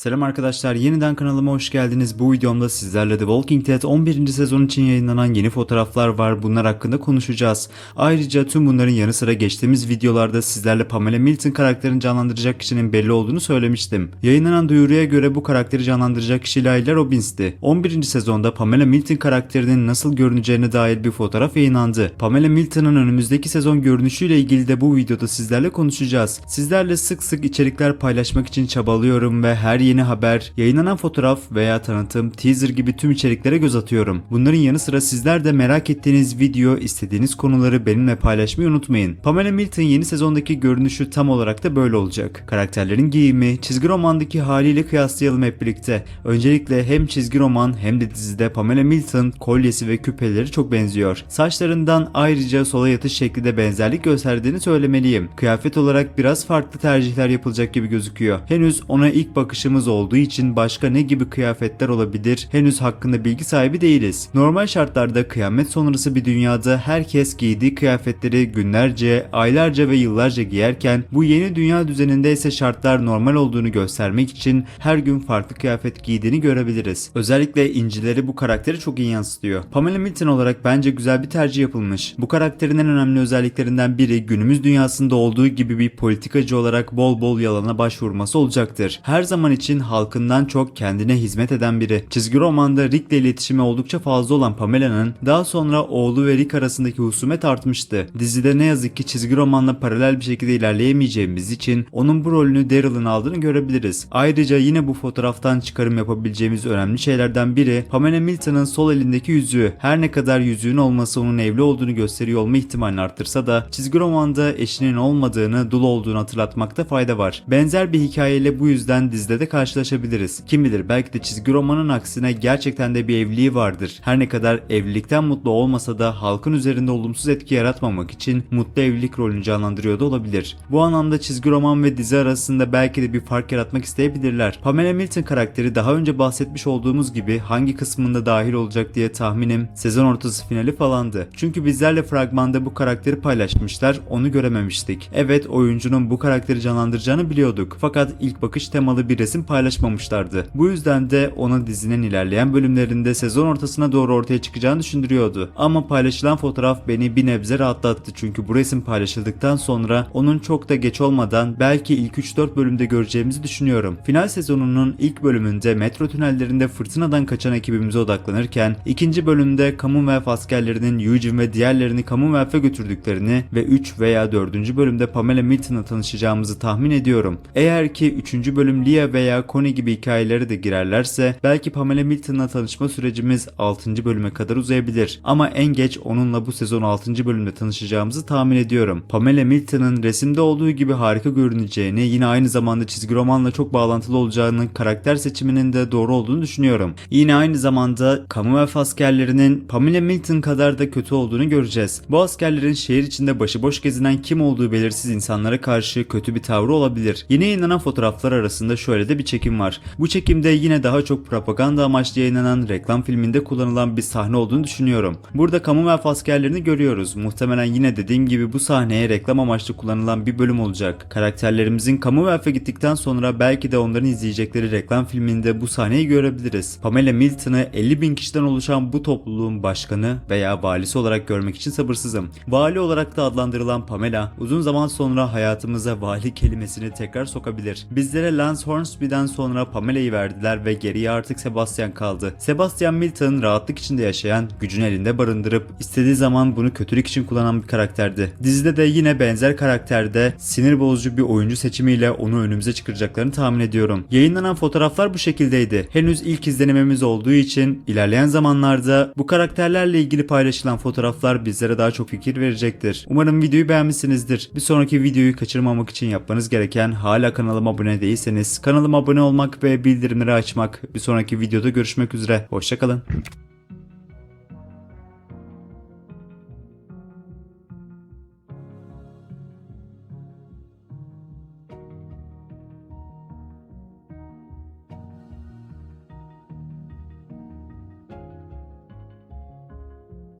Selam arkadaşlar, yeniden kanalıma hoş geldiniz. Bu videomda sizlerle The Walking Dead 11. sezon için yayınlanan yeni fotoğraflar var. Bunlar hakkında konuşacağız. Ayrıca tüm bunların yanı sıra geçtiğimiz videolarda sizlerle Pamela Milton karakterini canlandıracak kişinin belli olduğunu söylemiştim. Yayınlanan duyuruya göre bu karakteri canlandıracak kişi Layla Robbins'ti. 11. sezonda Pamela Milton karakterinin nasıl görüneceğine dair bir fotoğraf yayınlandı. Pamela Milton'ın önümüzdeki sezon görünüşüyle ilgili de bu videoda sizlerle konuşacağız. Sizlerle sık sık içerikler paylaşmak için çabalıyorum ve her yeni haber, yayınlanan fotoğraf veya tanıtım, teaser gibi tüm içeriklere göz atıyorum. Bunların yanı sıra sizler de merak ettiğiniz video, istediğiniz konuları benimle paylaşmayı unutmayın. Pamela Milton yeni sezondaki görünüşü tam olarak da böyle olacak. Karakterlerin giyimi, çizgi romandaki haliyle kıyaslayalım hep birlikte. Öncelikle hem çizgi roman hem de dizide Pamela Milton kolyesi ve küpeleri çok benziyor. Saçlarından ayrıca sola yatış şekli de benzerlik gösterdiğini söylemeliyim. Kıyafet olarak biraz farklı tercihler yapılacak gibi gözüküyor. Henüz ona ilk bakışımız olduğu için başka ne gibi kıyafetler olabilir henüz hakkında bilgi sahibi değiliz. Normal şartlarda kıyamet sonrası bir dünyada herkes giydiği kıyafetleri günlerce, aylarca ve yıllarca giyerken bu yeni dünya düzeninde ise şartlar normal olduğunu göstermek için her gün farklı kıyafet giydiğini görebiliriz. Özellikle incileri bu karakteri çok iyi yansıtıyor. Pamela Milton olarak bence güzel bir tercih yapılmış. Bu karakterin en önemli özelliklerinden biri günümüz dünyasında olduğu gibi bir politikacı olarak bol bol yalana başvurması olacaktır. Her zaman için halkından çok kendine hizmet eden biri. Çizgi romanda Rick ile iletişimi oldukça fazla olan Pamela'nın daha sonra oğlu ve Rick arasındaki husumet artmıştı. Dizide ne yazık ki çizgi romanla paralel bir şekilde ilerleyemeyeceğimiz için onun bu rolünü Daryl'ın aldığını görebiliriz. Ayrıca yine bu fotoğraftan çıkarım yapabileceğimiz önemli şeylerden biri Pamela Milton'ın sol elindeki yüzüğü. Her ne kadar yüzüğün olması onun evli olduğunu gösteriyor olma ihtimalini arttırsa da çizgi romanda eşinin olmadığını, dul olduğunu hatırlatmakta fayda var. Benzer bir hikayeyle bu yüzden dizide de karşılaşabiliriz. Kim bilir belki de çizgi romanın aksine gerçekten de bir evliliği vardır. Her ne kadar evlilikten mutlu olmasa da halkın üzerinde olumsuz etki yaratmamak için mutlu evlilik rolünü canlandırıyor da olabilir. Bu anlamda çizgi roman ve dizi arasında belki de bir fark yaratmak isteyebilirler. Pamela Milton karakteri daha önce bahsetmiş olduğumuz gibi hangi kısmında dahil olacak diye tahminim sezon ortası finali falandı. Çünkü bizlerle fragmanda bu karakteri paylaşmışlar, onu görememiştik. Evet oyuncunun bu karakteri canlandıracağını biliyorduk. Fakat ilk bakış temalı bir resim paylaşmamışlardı. Bu yüzden de ona dizinin ilerleyen bölümlerinde sezon ortasına doğru ortaya çıkacağını düşündürüyordu. Ama paylaşılan fotoğraf beni bir nebze rahatlattı çünkü bu resim paylaşıldıktan sonra onun çok da geç olmadan belki ilk 3-4 bölümde göreceğimizi düşünüyorum. Final sezonunun ilk bölümünde metro tünellerinde fırtınadan kaçan ekibimize odaklanırken ikinci bölümde Commonwealth askerlerinin Eugene ve diğerlerini Commonwealth'e götürdüklerini ve 3 veya 4. bölümde Pamela Milton'la tanışacağımızı tahmin ediyorum. Eğer ki 3. bölüm Leah veya Connie gibi hikayeleri de girerlerse belki Pamela Milton'la tanışma sürecimiz 6. bölüme kadar uzayabilir. Ama en geç onunla bu sezon 6. bölümde tanışacağımızı tahmin ediyorum. Pamela Milton'ın resimde olduğu gibi harika görüneceğini yine aynı zamanda çizgi romanla çok bağlantılı olacağını karakter seçiminin de doğru olduğunu düşünüyorum. Yine aynı zamanda Commonwealth askerlerinin Pamela Milton kadar da kötü olduğunu göreceğiz. Bu askerlerin şehir içinde başıboş gezinen kim olduğu belirsiz insanlara karşı kötü bir tavrı olabilir. Yeni yayınlanan fotoğraflar arasında şöyle de bir çekim var. Bu çekimde yine daha çok propaganda amaçlı yayınlanan reklam filminde kullanılan bir sahne olduğunu düşünüyorum. Burada Commonwealth askerlerini görüyoruz. Muhtemelen yine dediğim gibi bu sahneye reklam amaçlı kullanılan bir bölüm olacak. Karakterlerimizin Commonwealth'e gittikten sonra belki de onların izleyecekleri reklam filminde bu sahneyi görebiliriz. Pamela Milton'ı 50 bin kişiden oluşan bu topluluğun başkanı veya valisi olarak görmek için sabırsızım. Vali olarak da adlandırılan Pamela uzun zaman sonra hayatımıza vali kelimesini tekrar sokabilir. Bizlere Lance Hornsby'den sonra Pamela'yı verdiler ve geriye artık Sebastian kaldı. Sebastian Milton rahatlık içinde yaşayan, gücün elinde barındırıp istediği zaman bunu kötülük için kullanan bir karakterdi. Dizide de yine benzer karakterde sinir bozucu bir oyuncu seçimiyle onu önümüze çıkaracaklarını tahmin ediyorum. Yayınlanan fotoğraflar bu şekildeydi. Henüz ilk izlenimimiz olduğu için ilerleyen zamanlarda bu karakterlerle ilgili paylaşılan fotoğraflar bizlere daha çok fikir verecektir. Umarım videoyu beğenmişsinizdir. Bir sonraki videoyu kaçırmamak için yapmanız gereken hala kanalıma abone değilseniz abone olmak ve bildirimleri açmak. Bir sonraki videoda görüşmek üzere. Hoşçakalın.